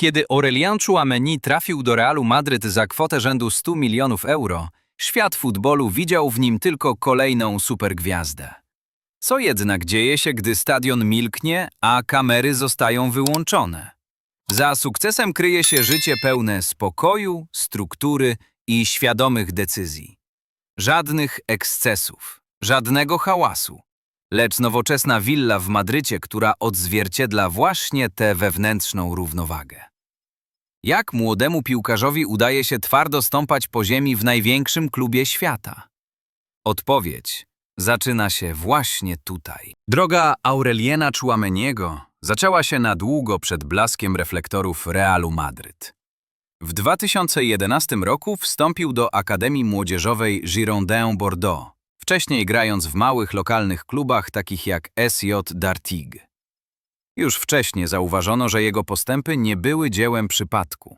Kiedy Aurelien Chouameni trafił do Realu Madryt za kwotę rzędu 100 milionów euro, świat futbolu widział w nim tylko kolejną supergwiazdę. Co jednak dzieje się, gdy stadion milknie, a kamery zostają wyłączone? Za sukcesem kryje się życie pełne spokoju, struktury i świadomych decyzji. Żadnych ekscesów, żadnego hałasu, lecz nowoczesna willa w Madrycie, która odzwierciedla właśnie tę wewnętrzną równowagę. Jak młodemu piłkarzowi udaje się twardo stąpać po ziemi w największym klubie świata? Odpowiedź zaczyna się właśnie tutaj. Droga Aureliena Chouameniego zaczęła się na długo przed blaskiem reflektorów Realu Madryt. W 2011 roku wstąpił do Akademii Młodzieżowej Girondin Bordeaux, wcześniej grając w małych lokalnych klubach takich jak SJ Dartigue. Już wcześniej zauważono, że jego postępy nie były dziełem przypadku.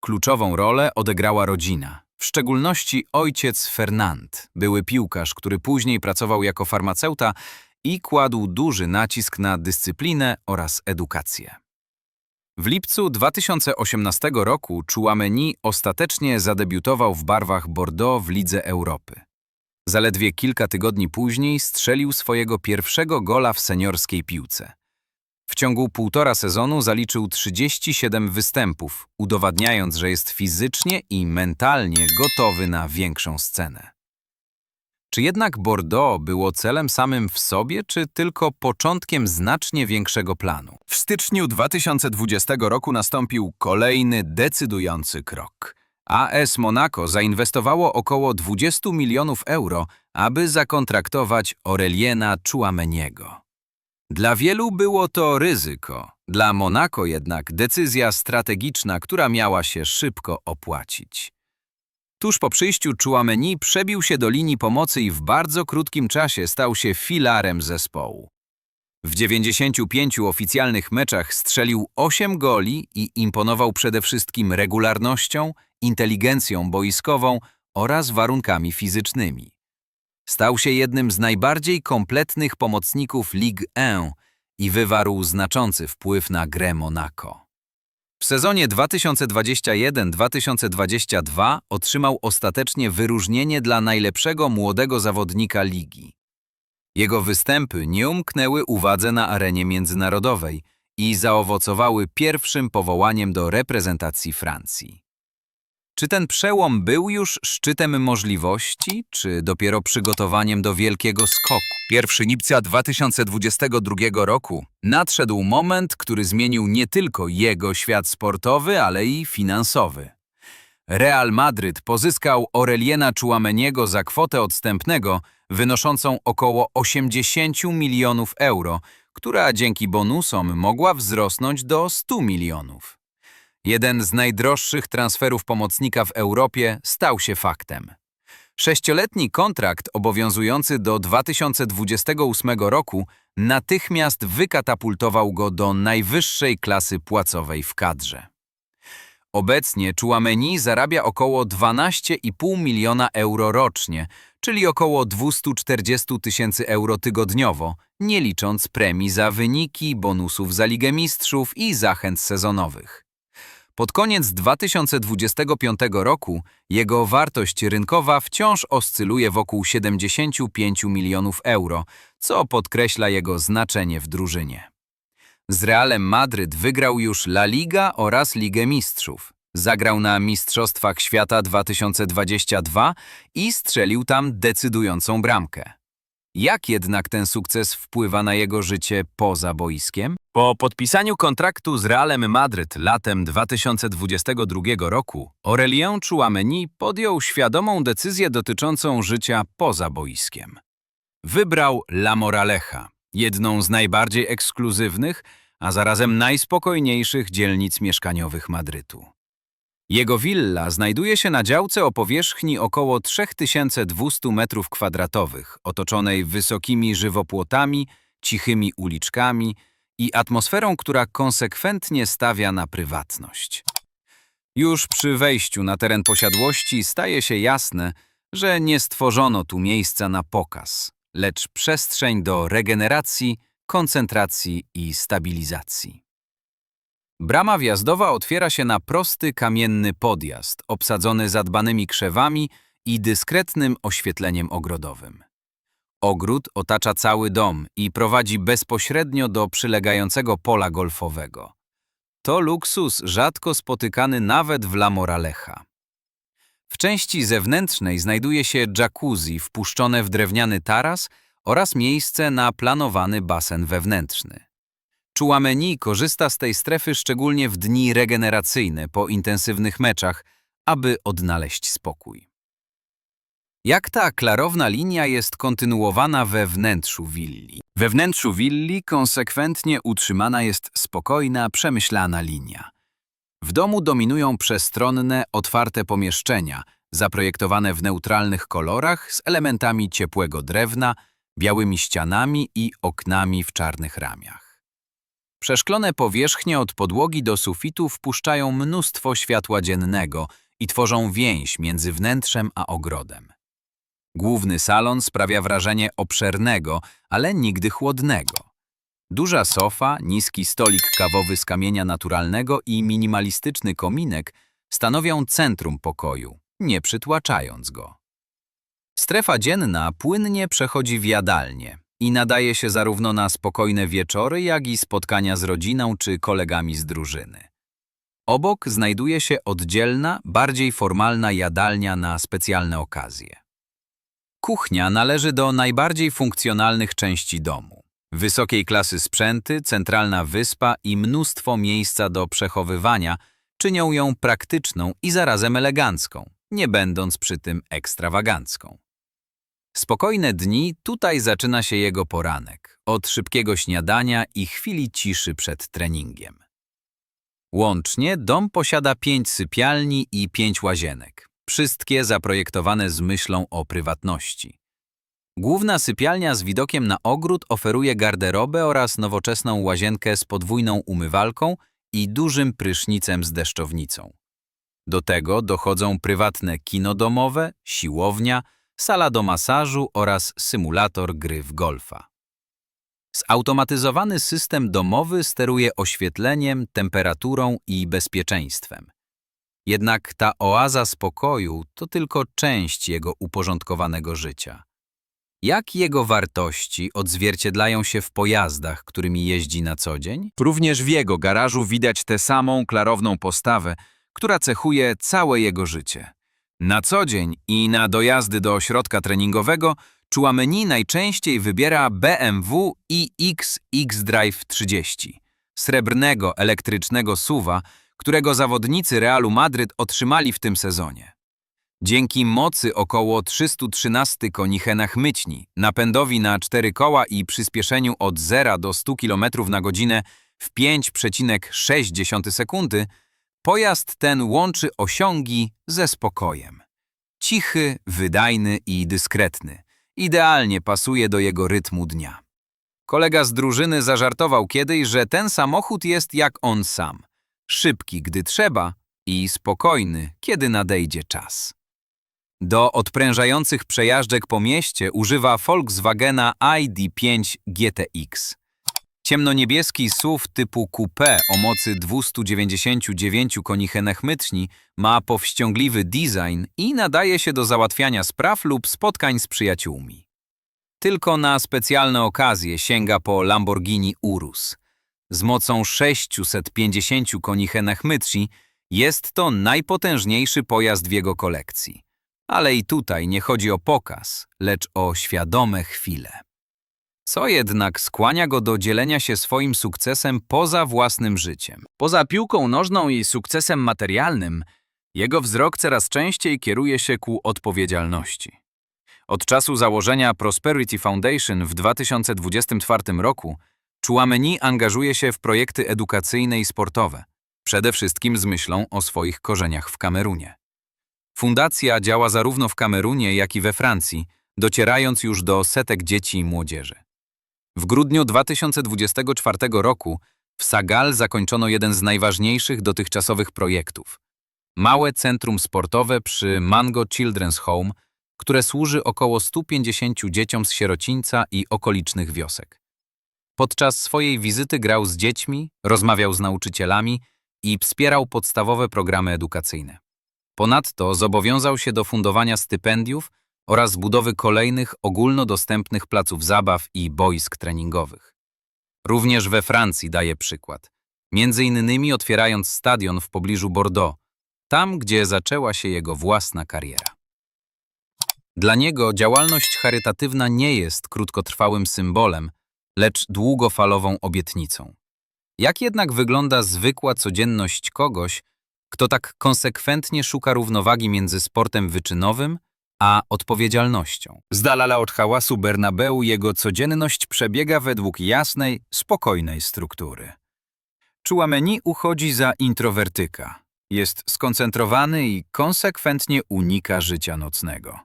Kluczową rolę odegrała rodzina, w szczególności ojciec Fernand, były piłkarz, który później pracował jako farmaceuta i kładł duży nacisk na dyscyplinę oraz edukację. W lipcu 2018 roku Chouameni ostatecznie zadebiutował w barwach Bordeaux w Lidze Europy. Zaledwie kilka tygodni później strzelił swojego pierwszego gola w seniorskiej piłce. W ciągu półtora sezonu zaliczył 37 występów, udowadniając, że jest fizycznie i mentalnie gotowy na większą scenę. Czy jednak Bordeaux było celem samym w sobie, czy tylko początkiem znacznie większego planu? W styczniu 2020 roku nastąpił kolejny decydujący krok. AS Monaco zainwestowało około 20 milionów euro, aby zakontraktować Aureliena Chouameniego. Dla wielu było to ryzyko, dla Monaco jednak decyzja strategiczna, która miała się szybko opłacić. Tuż po przyjściu Chouameni przebił się do linii pomocy i w bardzo krótkim czasie stał się filarem zespołu. W 95 oficjalnych meczach strzelił 8 goli i imponował przede wszystkim regularnością, inteligencją boiskową oraz warunkami fizycznymi. Stał się jednym z najbardziej kompletnych pomocników Ligue 1 i wywarł znaczący wpływ na grę Monaco. W sezonie 2021-2022 otrzymał ostatecznie wyróżnienie dla najlepszego młodego zawodnika ligi. Jego występy nie umknęły uwadze na arenie międzynarodowej i zaowocowały pierwszym powołaniem do reprezentacji Francji. Czy ten przełom był już szczytem możliwości, czy dopiero przygotowaniem do wielkiego skoku? 1 lipca 2022 roku nadszedł moment, który zmienił nie tylko jego świat sportowy, ale i finansowy. Real Madryt pozyskał Aureliena Chouameniego za kwotę odstępnego wynoszącą około 80 milionów euro, która dzięki bonusom mogła wzrosnąć do 100 milionów. Jeden z najdroższych transferów pomocnika w Europie stał się faktem. Sześcioletni kontrakt obowiązujący do 2028 roku natychmiast wykatapultował go do najwyższej klasy płacowej w kadrze. Obecnie Chouameni zarabia około 12,5 miliona euro rocznie, czyli około 240 tysięcy euro tygodniowo, nie licząc premii za wyniki, bonusów za Ligę Mistrzów i zachęt sezonowych. Pod koniec 2025 roku jego wartość rynkowa wciąż oscyluje wokół 75 milionów euro, co podkreśla jego znaczenie w drużynie. Z Realem Madryt wygrał już La Liga oraz Ligę Mistrzów. Zagrał na Mistrzostwach Świata 2022 i strzelił tam decydującą bramkę. Jak jednak ten sukces wpływa na jego życie poza boiskiem? Po podpisaniu kontraktu z Realem Madryt latem 2022 roku, Aurelien Chouameni podjął świadomą decyzję dotyczącą życia poza boiskiem. Wybrał La Moraleja, jedną z najbardziej ekskluzywnych, a zarazem najspokojniejszych dzielnic mieszkaniowych Madrytu. Jego willa znajduje się na działce o powierzchni około 3200 m2, otoczonej wysokimi żywopłotami, cichymi uliczkami i atmosferą, która konsekwentnie stawia na prywatność. Już przy wejściu na teren posiadłości staje się jasne, że nie stworzono tu miejsca na pokaz, lecz przestrzeń do regeneracji, koncentracji i stabilizacji. Brama wjazdowa otwiera się na prosty kamienny podjazd, obsadzony zadbanymi krzewami i dyskretnym oświetleniem ogrodowym. Ogród otacza cały dom i prowadzi bezpośrednio do przylegającego pola golfowego. To luksus rzadko spotykany nawet w La Moraleja. W części zewnętrznej znajduje się jacuzzi wpuszczone w drewniany taras oraz miejsce na planowany basen wewnętrzny. Chouameni korzysta z tej strefy szczególnie w dni regeneracyjne po intensywnych meczach, aby odnaleźć spokój. Jak ta klarowna linia jest kontynuowana we wnętrzu willi? We wnętrzu willi konsekwentnie utrzymana jest spokojna, przemyślana linia. W domu dominują przestronne, otwarte pomieszczenia, zaprojektowane w neutralnych kolorach z elementami ciepłego drewna, białymi ścianami i oknami w czarnych ramiach. Przeszklone powierzchnie od podłogi do sufitu wpuszczają mnóstwo światła dziennego i tworzą więź między wnętrzem a ogrodem. Główny salon sprawia wrażenie obszernego, ale nigdy chłodnego. Duża sofa, niski stolik kawowy z kamienia naturalnego i minimalistyczny kominek stanowią centrum pokoju, nie przytłaczając go. Strefa dzienna płynnie przechodzi w jadalnię i nadaje się zarówno na spokojne wieczory, jak i spotkania z rodziną czy kolegami z drużyny. Obok znajduje się oddzielna, bardziej formalna jadalnia na specjalne okazje. Kuchnia należy do najbardziej funkcjonalnych części domu. Wysokiej klasy sprzęty, centralna wyspa i mnóstwo miejsca do przechowywania czynią ją praktyczną i zarazem elegancką, nie będąc przy tym ekstrawagancką. Spokojne dni tutaj zaczyna się jego poranek, od szybkiego śniadania i chwili ciszy przed treningiem. Łącznie dom posiada pięć sypialni i pięć łazienek, wszystkie zaprojektowane z myślą o prywatności. Główna sypialnia z widokiem na ogród oferuje garderobę oraz nowoczesną łazienkę z podwójną umywalką i dużym prysznicem z deszczownicą. Do tego dochodzą prywatne kino domowe, siłownia, sala do masażu oraz symulator gry w golfa. Zautomatyzowany system domowy steruje oświetleniem, temperaturą i bezpieczeństwem. Jednak ta oaza spokoju to tylko część jego uporządkowanego życia. Jak jego wartości odzwierciedlają się w pojazdach, którymi jeździ na co dzień? Również w jego garażu widać tę samą klarowną postawę, która cechuje całe jego życie. Na co dzień i na dojazdy do ośrodka treningowego Chouameni najczęściej wybiera BMW iX X-Drive 30, srebrnego elektrycznego suwa, którego zawodnicy Realu Madryt otrzymali w tym sezonie. Dzięki mocy około 313 koni Henach-Myćni, napędowi na cztery koła i przyspieszeniu od 0 do 100 km na godzinę w 5,6 sekundy, pojazd ten łączy osiągi ze spokojem. Cichy, wydajny i dyskretny. Idealnie pasuje do jego rytmu dnia. Kolega z drużyny zażartował kiedyś, że ten samochód jest jak on sam. Szybki, gdy trzeba i spokojny, kiedy nadejdzie czas. Do odprężających przejażdżek po mieście używa Volkswagena ID5 GTX. Ciemnoniebieski SUV typu coupé o mocy 299 koni henechmytni ma powściągliwy design i nadaje się do załatwiania spraw lub spotkań z przyjaciółmi. Tylko na specjalne okazje sięga po Lamborghini Urus. Z mocą 650 koni henechmytni jest to najpotężniejszy pojazd w jego kolekcji. Ale i tutaj nie chodzi o pokaz, lecz o świadome chwile. Co jednak skłania go do dzielenia się swoim sukcesem poza własnym życiem? Poza piłką nożną i sukcesem materialnym, jego wzrok coraz częściej kieruje się ku odpowiedzialności. Od czasu założenia Prosperity Foundation w 2024 roku Chouameni angażuje się w projekty edukacyjne i sportowe, przede wszystkim z myślą o swoich korzeniach w Kamerunie. Fundacja działa zarówno w Kamerunie, jak i we Francji, docierając już do setek dzieci i młodzieży. W grudniu 2024 roku w Sagal zakończono jeden z najważniejszych dotychczasowych projektów. Małe centrum sportowe przy Mango Children's Home, które służy około 150 dzieciom z sierocińca i okolicznych wiosek. Podczas swojej wizyty grał z dziećmi, rozmawiał z nauczycielami i wspierał podstawowe programy edukacyjne. Ponadto zobowiązał się do fundowania stypendiów oraz budowy kolejnych ogólnodostępnych placów zabaw i boisk treningowych. Również we Francji daje przykład, między innymi otwierając stadion w pobliżu Bordeaux, tam gdzie zaczęła się jego własna kariera. Dla niego działalność charytatywna nie jest krótkotrwałym symbolem, lecz długofalową obietnicą. Jak jednak wygląda zwykła codzienność kogoś, kto tak konsekwentnie szuka równowagi między sportem wyczynowym a odpowiedzialnością? Z dala od hałasu Bernabeu jego codzienność przebiega według jasnej, spokojnej struktury. Chouameni uchodzi za introwertyka. Jest skoncentrowany i konsekwentnie unika życia nocnego.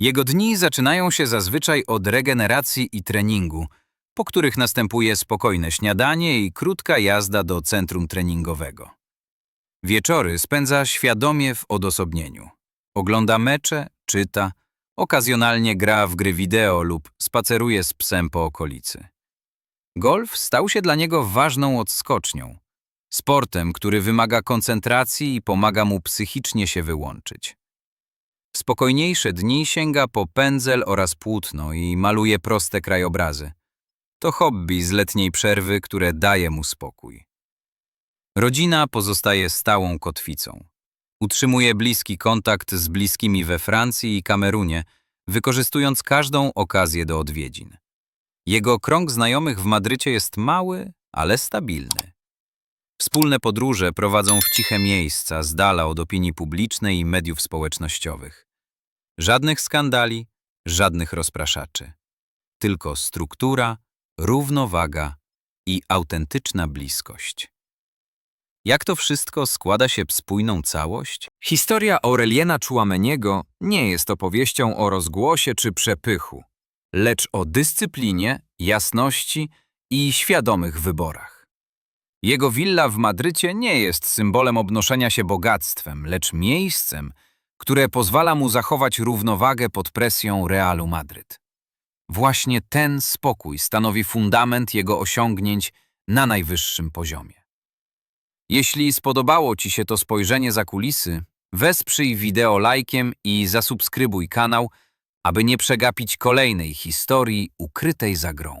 Jego dni zaczynają się zazwyczaj od regeneracji i treningu, po których następuje spokojne śniadanie i krótka jazda do centrum treningowego. Wieczory spędza świadomie w odosobnieniu. Ogląda mecze, czyta, okazjonalnie gra w gry wideo lub spaceruje z psem po okolicy. Golf stał się dla niego ważną odskocznią, sportem, który wymaga koncentracji i pomaga mu psychicznie się wyłączyć. W spokojniejsze dni sięga po pędzel oraz płótno i maluje proste krajobrazy. To hobby z letniej przerwy, które daje mu spokój. Rodzina pozostaje stałą kotwicą. Utrzymuje bliski kontakt z bliskimi we Francji i Kamerunie, wykorzystując każdą okazję do odwiedzin. Jego krąg znajomych w Madrycie jest mały, ale stabilny. Wspólne podróże prowadzą w ciche miejsca, z dala od opinii publicznej i mediów społecznościowych. Żadnych skandali, żadnych rozpraszaczy. Tylko struktura, równowaga i autentyczna bliskość. Jak to wszystko składa się w spójną całość? Historia Aureliena Chouameniego nie jest opowieścią o rozgłosie czy przepychu, lecz o dyscyplinie, jasności i świadomych wyborach. Jego willa w Madrycie nie jest symbolem obnoszenia się bogactwem, lecz miejscem, które pozwala mu zachować równowagę pod presją Realu Madryt. Właśnie ten spokój stanowi fundament jego osiągnięć na najwyższym poziomie. Jeśli spodobało Ci się to spojrzenie za kulisy, wesprzyj wideo lajkiem i zasubskrybuj kanał, aby nie przegapić kolejnej historii ukrytej za grą.